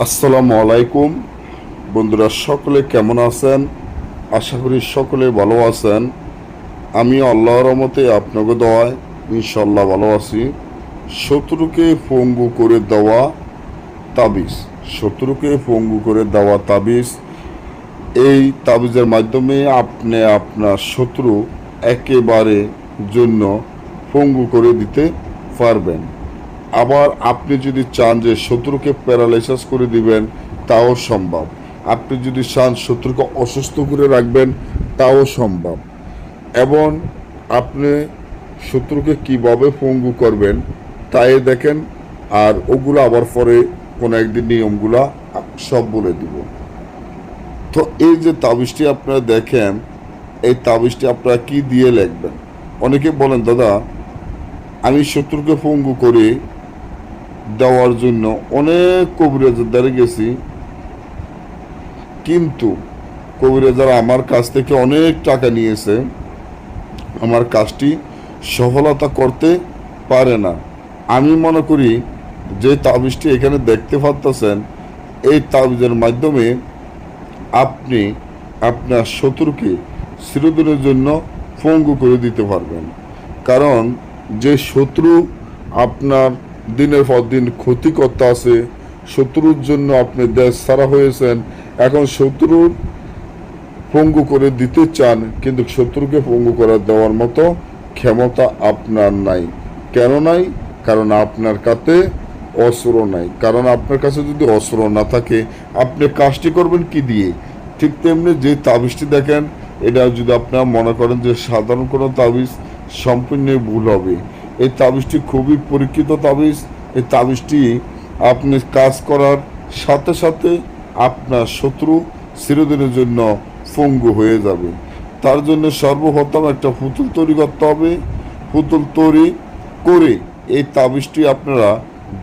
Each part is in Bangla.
আসসালামু আলাইকুম। বন্ধুরা, সকলে কেমন আছেন? আশা করি সকলে ভালো আছেন। আমি আল্লাহর রহমতে আপনাকে দেওয়ায় ইনশাল্লাহ ভালো আছি। শত্রুকে পঙ্গু করে দেওয়া তাবিজ। শত্রুকে পঙ্গু করে দেওয়া তাবিজ। এই তাবিজের মাধ্যমে আপনি আপনার শত্রু একেবারে জন্য পঙ্গু করে দিতে পারবেন। আবার আপনি যদি চান যে শত্রুকে প্যারালাইসিস করে দিবেন, তাও সম্ভব। আপনি যদি চান শত্রুকে অসুস্থ করে রাখবেন, তাও সম্ভব। এবং আপনি শত্রুকে কীভাবে পঙ্গু করবেন, তাই দেখেন, আর ওগুলো আবার পরে কোনো একদিন নিয়মগুলা সব বলে দিব। তো এই যে তাবিজটি আপনারা দেখেন, এই তাবিজটি আপনারা কি দিয়ে লিখবেন? অনেকে বলেন, দাদা, আমি শত্রুকে পঙ্গু করে দেওয়ার জন্য অনেক কবিরাজের দ্বারে গেছি। কিন্তু কবিরাজারা আমার কাছ থেকে অনেক টাকা নিয়েছে। আমার কাজটি সফলতা করতে পারে না। আমি মনে করি যে তাবিজটি এখানে দেখতে পাচ্ছেন এই তাবিজের মাধ্যমে আপনি আপনার শত্রুকে চিরদিনের জন্য পঙ্গু করে দিতে পারবেন। কারণ যে শত্রু আপনার দিনের পর দিন ক্ষতি করতে আছে, শত্রুর জন্য আপনি দেশ ছাড়া হয়েছেন। এখন শত্রুর পঙ্গু করে দিতে চান, কিন্তু শত্রুকে পঙ্গু করে দেওয়ার মতো ক্ষমতা আপনার নাই। কেন নাই? কারণ আপনার কাছে অস্ত্র নাই। কারণ আপনার কাছে যদি অস্ত্র না থাকে, আপনি কাজটি করবেন কি দিয়ে? ঠিক তেমনি যে তাবিজটি দেখেন এটা যদি আপনারা মনে করেন যে সাধারণ কোনো তাবিজ সম্পূর্ণ ভুল হবে। এই তাবিজটি খুবই পরীক্ষিত তাবিজ। এই তাবিজটি আপনি কাজ করার সাথে সাথে আপনার শত্রু চিরদিনের জন্য পঙ্গু হয়ে যাবে। তার জন্য সর্বপ্রথম একটা পুতুল তৈরি করতে হবে। পুতুল তৈরি করে এই তাবিজটি আপনারা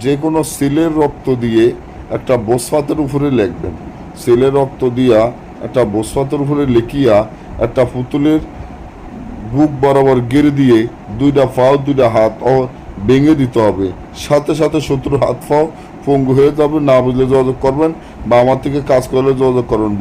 যে কোনো সিলের রক্ত দিয়ে একটা বসফাতের উপরে লিখবেন। সিলের রক্ত দিয়া একটা বসফাতের উপরে লিখিয়া একটা পুতুলের বুক বরাবর গেড়ে দিয়ে দুইটা পাও দুইটা হাত ভেঙে দিতে হবে। সাথে সাথে শত্রুর হাত পাও পঙ্গু হয়ে যাবে, না বুঝলে যোগাযোগ করবেন বা আমার থেকে কাজ করলে যোগাযোগ করবেন।